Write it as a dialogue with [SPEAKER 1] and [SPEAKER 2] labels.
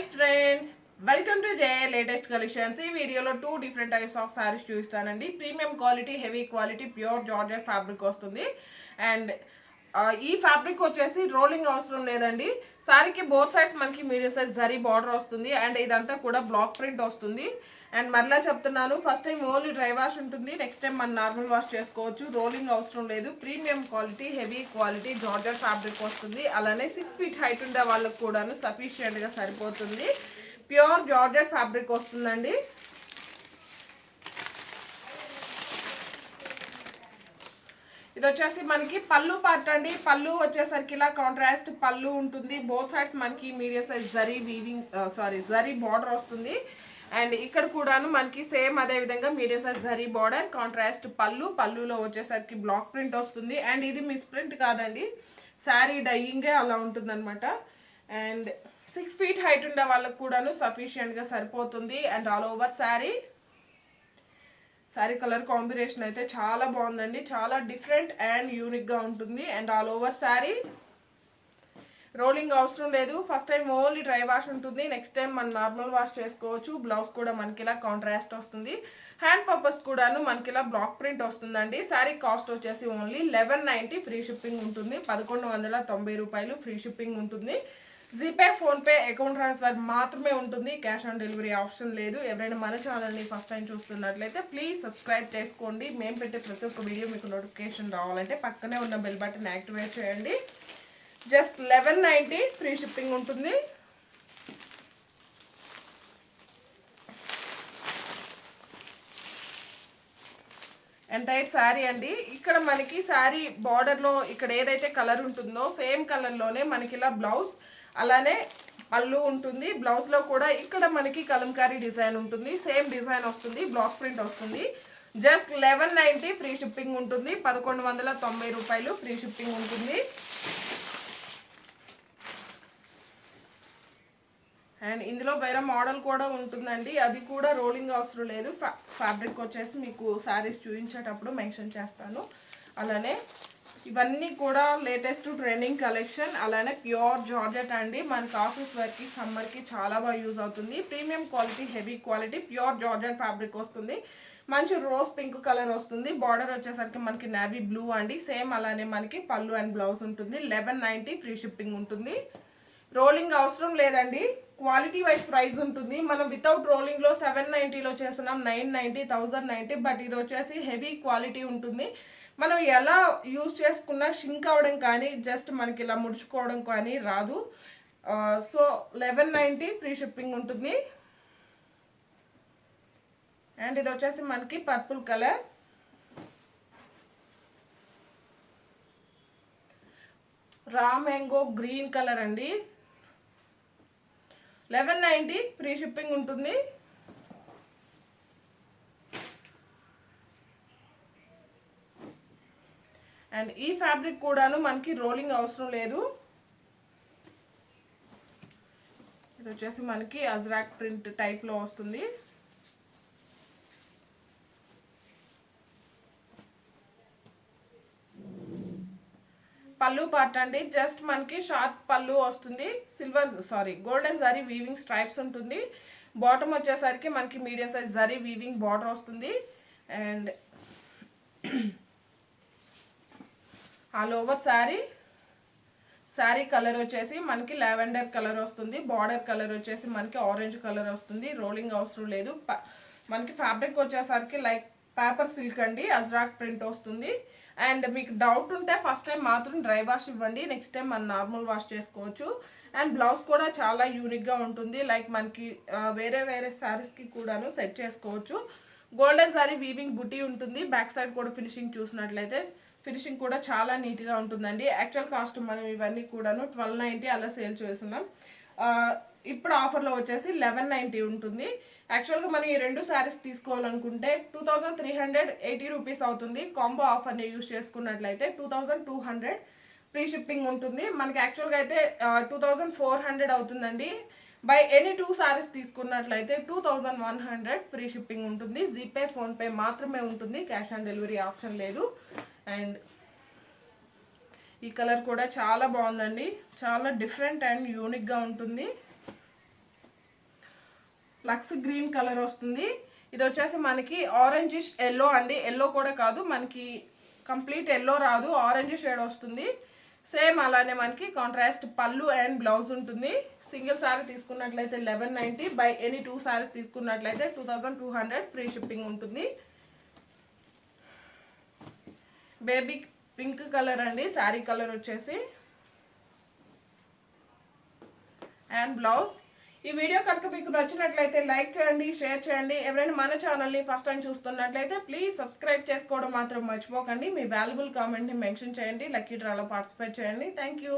[SPEAKER 1] Hi friends welcome to Jaya latest collections. ఈ వీడియోలో two different types of saris చూపిస్తానండి. Premium quality heavy quality pure georgette fabric వస్తుంది. And ఈ fabric వచ్చేసి rolling అవసరం లేదండి. సారీకి బోత్ సైడ్స్ మనకి మీడియం సైజ్ జరీ బార్డర్ వస్తుంది. అండ్ ఇదంతా కూడా బ్లాక్ ప్రింట్ వస్తుంది. అండ్ మరలా చెప్తున్నాను first time only dry wash ఉంటుంది. నెక్స్ట్ టైం మనం నార్మల్ వాష్ చేసుకోవచ్చు. రోలింగ్ అవసరం లేదు. Premium quality heavy quality georgette fabric వస్తుంది. అలానే సిక్స్ ఫీట్ హైట్ ఉండే వాళ్ళకు కూడాను సఫిషియెంట్గా సరిపోతుంది. ప్యూర్ జార్జెట్ ఫ్యాబ్రిక్ వస్తుందండి. ఇది వచ్చేసి మనకి పళ్ళు పార్ట్ అండి. పళ్ళు వచ్చేసరికి ఇలా కాంట్రాస్ట్ పళ్ళు ఉంటుంది. బోత్ సైడ్స్ మనకి medium size zari weaving sari zari border వస్తుంది. అండ్ ఇక్కడ కూడాను మనకి సేమ్ అదే విధంగా medium size zari border contrast pallu పళ్ళులో వచ్చేసరికి బ్లాక్ ప్రింట్ వస్తుంది. అండ్ ఇది మిస్ ప్రింట్ కాదండి. శారీ డయ్యింగే అలా ఉంటుంది అనమాట అండ్ సిక్స్ ఫీట్ హైట్ ఉండే వాళ్ళకు కూడాను సఫిషియెంట్గా సరిపోతుంది. And all over sari sari colour combination అయితే చాలా బాగుందండి. చాలా డిఫరెంట్ అండ్ యూనిక్గా ఉంటుంది. And all over sari rolling అవసరం లేదు. First time only dry wash ఉంటుంది. నెక్స్ట్ టైం మనం నార్మల్ వాష్ చేసుకోవచ్చు. బ్లౌజ్ కూడా మనకి ఇలా కాంట్రాస్ట్ వస్తుంది. హ్యాండ్ పర్పస్ కూడాను మనకి ఇలా బ్లాక్ ప్రింట్ వస్తుందండి. శారీ కాస్ట్ వచ్చేసి only eleven ninety free shipping ఉంటుంది. పదకొండు వందల తొంభై రూపాయలు ఫ్రీ షిప్పింగ్ ఉంటుంది. జీపే ఫోన్పే అకౌంట్ ట్రాన్స్ఫర్ మాత్రమే ఉంటుంది. క్యాష్ ఆన్ డెలివరీ ఆప్షన్ లేదు. ఎవరైనా మన ఛానల్ని ఫస్ట్ టైం చూస్తున్నట్లయితే ప్లీజ్ సబ్స్క్రైబ్ చేసుకోండి. మేము పెట్టే ప్రతి ఒక్క వీడియో మీకు నోటిఫికేషన్ రావాలంటే పక్కనే ఉన్న బెల్ బటన్ యాక్టివేట్ చేయండి. Just eleven ninety free shipping ఉంటుంది. ఎంటైర్ శారీ అండి. ఇక్కడ మనకి శారీ బార్డర్లో ఇక్కడ ఏదైతే కలర్ ఉంటుందో సేమ్ కలర్లోనే మనకి ఇలా బ్లౌజ్ అలానే పళ్ళు ఉంటుంది బ్లౌజ్లో కూడా ఇక్కడ మనకి కలంకారీ డిజైన్ ఉంటుంది సేమ్ డిజైన్ వస్తుంది బ్లాక్ ప్రింట్ వస్తుంది. Just eleven ninety free shipping ఉంటుంది పదకొండు వందల తొంభై రూపాయలు ఫ్రీ షిప్పింగ్ ఉంటుంది. అండ్ ఇందులో వేరే మోడల్ కూడా ఉంటుందండి అది కూడా రోలింగ్ అవసరం లేదు. ఫ్యా ఫ్యాబ్రిక్ వచ్చేసి మీకు శారీస్ చూపించేటప్పుడు మెన్షన్ చేస్తాను. అలానే ఇవన్నీ కూడా లేటెస్ట్ ట్రెండింగ్ కలెక్షన్ అలానే ప్యూర్ జార్జెట్ అండి. మనకి ఆఫీస్ వర్క్కి సమ్మర్కి చాలా బాగా యూజ్ అవుతుంది. Premium quality heavy quality pure georgette fabric వస్తుంది. మంచి రోజ్ పింక్ కలర్ వస్తుంది. బార్డర్ వచ్చేసరికి మనకి నావీ బ్లూ అండి. సేమ్ అలానే మనకి పళ్ళు అండ్ బ్లౌజ్ ఉంటుంది. లెవెన్ నైంటీ ఫ్రీ షిప్పింగ్ ఉంటుంది. రోలింగ్ అవసరం లేదండి. క్వాలిటీ వైజ్ ప్రైస్ ఉంటుంది. మనం వితౌట్ రోలింగ్లో సెవెన్ నైంటీలో చేస్తున్నాం. Nine ninety thousand ninety but ఇది వచ్చేసి హెవీ క్వాలిటీ ఉంటుంది. మనం ఎలా యూస్ చేసుకున్నా షింక్ అవ్వడం కానీ జస్ట్ మనకి ఇలా ముడుచుకోవడం కానీ రాదు. So eleven ninety free shipping ఉంటుంది. అండ్ ఇది వచ్చేసి మనకి purple colour raw mango green colour అండి. లెవెన్ నైంటీ ఫ్రీ షిప్పింగ్ ఉంటుంది. అండ్ ఈ ఫ్యాబ్రిక్ కూడాను మనకి రోలింగ్ అవసరం లేదు. ఇది వచ్చేసి మనకి అజ్రాక్ ప్రింట్ టైప్లో వస్తుంది. పళ్ళు పార్ట్ అండి. జస్ట్ మనకి షార్ట్ పళ్ళు వస్తుంది. Silver sari golden zari weaving stripes ఉంటుంది. బాటమ్ వచ్చేసరికి మనకి medium size zari weaving border వస్తుంది. And all over sari sari colour వచ్చేసి మనకి లావెండర్ కలర్ వస్తుంది. బార్డర్ కలర్ వచ్చేసి మనకి ఆరెంజ్ కలర్ వస్తుంది. రోలింగ్ అవసరం లేదు. మనకి ఫ్యాబ్రిక్ వచ్చేసరికి లైక్ పేపర్ సిల్క్ అండి అజ్రాక్ ప్రింట్ వస్తుంది. అండ్ మీకు డౌట్ ఉంటే ఫస్ట్ టైం మాత్రం డ్రై వాష్ ఇవ్వండి నెక్స్ట్ టైం మనం నార్మల్ వాష్ చేసుకోవచ్చు. అండ్ బ్లౌజ్ కూడా చాలా యూనిక్గా ఉంటుంది. లైక్ మనకి వేరే వేరే శారీస్కి కూడాను సెట్ చేసుకోవచ్చు. గోల్డెన్ శారీ వీవింగ్ బుటీ ఉంటుంది. బ్యాక్ సైడ్ కూడా ఫినిషింగ్ చూసినట్లయితే ఫినిషింగ్ కూడా చాలా నీట్గా ఉంటుందండి. యాక్చువల్ కాస్ట్ మనం ఇవన్నీ కూడాను ట్వెల్వ్ నైంటీ అలా సేల్ చేస్తున్నాం. ఇప్పుడు ఆఫర్లో వచ్చేసి లెవెన్ నైంటీ ఉంటుంది. యాక్చువల్గా మనం ఈ రెండు శారీస్ తీసుకోవాలనుకుంటే two thousand three hundred eighty rupees అవుతుంది. కాంబో ఆఫర్ని యూజ్ చేసుకున్నట్లయితే two thousand two hundred free shipping ఉంటుంది. మనకి యాక్చువల్గా అయితే టూ థౌజండ్ ఫోర్ హండ్రెడ్ అవుతుందండి. బై ఎనీ టూ శారీస్ తీసుకున్నట్లయితే two thousand one hundred free shipping ఉంటుంది. జీపే ఫోన్పే మాత్రమే ఉంటుంది. క్యాష్ ఆన్ డెలివరీ ఆప్షన్ లేదు. అండ్ ఈ కలర్ కూడా చాలా బాగుందండి. చాలా డిఫరెంట్ అండ్ యూనిక్గా ఉంటుంది. లక్స్ గ్రీన్ కలర్ వస్తుంది. ఇది వచ్చేసి మనకి ఆరెంజిష్ ఎల్లో అండి. ఎల్లో కూడా కాదు మనకి కంప్లీట్ ఎల్లో రాదు. ఆరెంజ్ షేడ్ వస్తుంది. సేమ్ అలానే మనకి కాంట్రాస్ట్ పళ్ళు అండ్ బ్లౌజ్ ఉంటుంది. సింగిల్ శారీ తీసుకున్నట్లయితే eleven ninety buy any two saris తీసుకున్నట్లయితే two thousand two hundred free shipping ఉంటుంది. బేబీ పింక్ కలర్ అండి. శారీ కలర్ వచ్చేసి. అండ్ బ్లౌజ్ ఈ వీడియో కనుక మీకు నచ్చినట్లయితే లైక్ చేయండి షేర్ చేయండి. ఎవరైనా మన ఛానల్ని ఫస్ట్ టైం చూస్తున్నట్లయితే ప్లీజ్ సబ్స్క్రైబ్ చేసుకోవడం మాత్రం మర్చిపోకండి. మీ వాల్యుబుల్ కామెంట్ని మెన్షన్ చేయండి. లక్కీ డ్రాలో పార్టిసిపేట్ చేయండి. Thank you